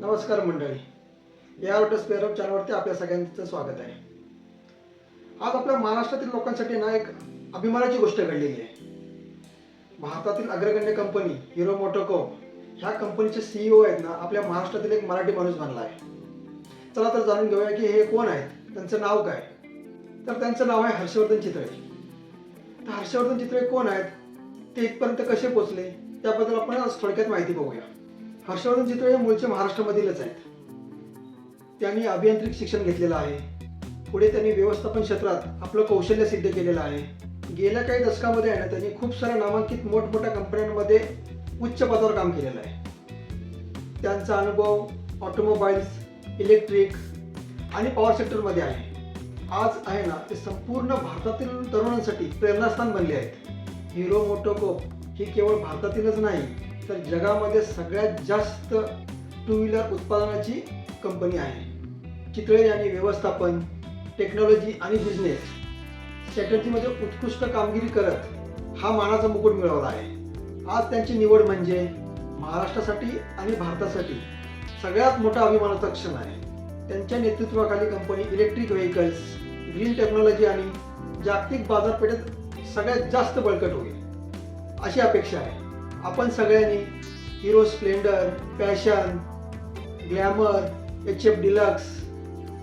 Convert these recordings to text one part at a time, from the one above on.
नमस्कार मंडळी. या ऑटो स्पेअर चॅनलवरती आपल्या सगळ्यांचं स्वागत आहे. आज आपल्या महाराष्ट्रातील लोकांसाठी ना एक अभिमानाची गोष्ट घडलेली आहे. भारतातील अग्रगण्य कंपनी हिरो मोटोकॉप ह्या कंपनीचे सीईओ आहेत ना आपल्या महाराष्ट्रातील एक मराठी माणूस बनला आहे. चला तर जाणून घेऊया की हे कोण आहेत त्यांचं नाव काय? तर त्यांचं नाव आहे हर्षवर्धन चितळे तर हर्षवर्धन चितळे कोण आहेत ते इथपर्यंत कसे पोचले त्याबद्दल आपण थोडक्यात माहिती बघूया. हर्षवर्धन चितळे हे मूळचे महाराष्ट्रामधीलच आहेत. त्यांनी अभियांत्रिक शिक्षण घेतलेलं आहे. पुढे त्यांनी व्यवस्थापन क्षेत्रात आपलं कौशल्य सिद्ध केलेलं आहे. गेल्या काही दशकामध्ये आहे ना त्यांनी खूप साऱ्या नामांकित मोठमोठ्या कंपन्यांमध्ये उच्च पदावर काम केलेलं आहे. त्यांचा अनुभव ऑटोमोबाईल्स इलेक्ट्रिक आणि पॉवर सेक्टरमध्ये आहे. आज आहे ना ते संपूर्ण भारतातील तरुणांसाठी प्रेरणास्थान बनले आहेत. हिरो मोटोकोप ही केवळ भारतातीलच नाही तर जगामध्ये सगळ्यात जास्त टू व्हीलर उत्पादनाची कंपनी आहे. चितळे यांनी व्यवस्थापन टेक्नॉलॉजी आणि बिझनेस स्ट्रॅटजीमध्ये उत्कृष्ट कामगिरी करत हा मानाचा मुकुट मिळवला आहे. आज त्यांची निवड म्हणजे महाराष्ट्रासाठी आणि भारतासाठी सगळ्यात मोठा अभिमानाचा क्षण आहे. त्यांच्या नेतृत्वाखाली company electric vehicles green technology आणि जागतिक बाजारपेठेत सगळ्यात जास्त बळकट होईल. अशी अपेक्षा आहे. आपण सगळ्यांनी Hero Splendor Passion Glamour H F Deluxe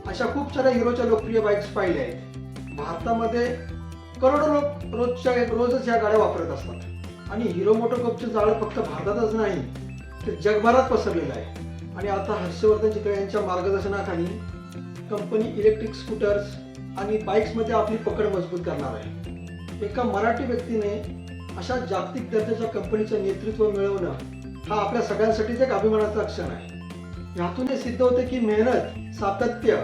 अशा खूप साऱ्या हिरोच्या लोकप्रिय बाईक्स पाहिल्या आहेत. भारतामध्ये करोडो लोक रोजच्या रोजच या गाड्या वापरत असतात. आणि हिरो मोटोकॉपचं जाळं फक्त भारतातच नाही तर जगभरात पसरलेलं आहे. आणि आता हर्षवर्धन चितळे यांच्या मार्गदर्शनाखाली कंपनी इलेक्ट्रिक स्कूटर्स आणि बाईक्समध्ये आपली पकड मजबूत करणार आहे. एका मराठी व्यक्तीने अशा जागतिक दर्जाच्या कंपनीचं नेतृत्व मिळवणं हा आपल्या सगळ्यांसाठीच एक अभिमानाचा क्षण आहे. यातून हे सिद्ध होते की मेहनत सातत्य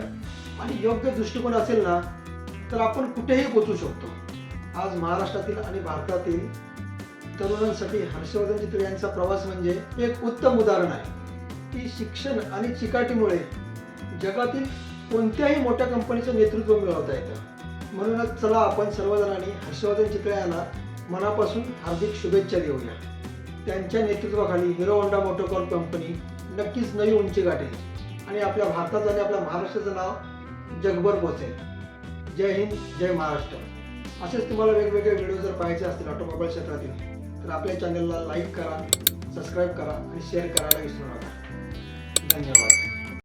आणि योग्य दृष्टिकोन असेल ना तर आपण कुठेही पोचू शकतो. आज महाराष्ट्रातील आणि भारतातील तरुणांसाठी हर्षवर्धन चित्र यांचा प्रवास म्हणजे एक उत्तम उदाहरण आहे. की शिक्षण आणि चिकाटीमुळे जगातील कोणत्याही मोठ्या कंपनीचं नेतृत्व मिळवता येतं. म्हणूनच चला आपण सर्वजणांनी हर्षवर्धन चित्र यांना मनापासून हार्दिक शुभेच्छा देऊया त्यांच्या नेतृत्वाखाली हिरो होंडा मोटोकॉर कंपनी नक्कीच नवी उंची गाठेल. आणि आपल्या भारताचं आणि आपल्या महाराष्ट्राचं नाव जगभर पोचेल. जय हिंद जय महाराष्ट्र. असेच तुम्हाला वेगवेगळे व्हिडिओ जर पाहायचे असतील ऑटोमोबाईल क्षेत्रातील तर आपल्या चॅनलला लाईक करा सबस्क्राईब करा आणि शेअर करायला विसरू नका. धन्यवाद.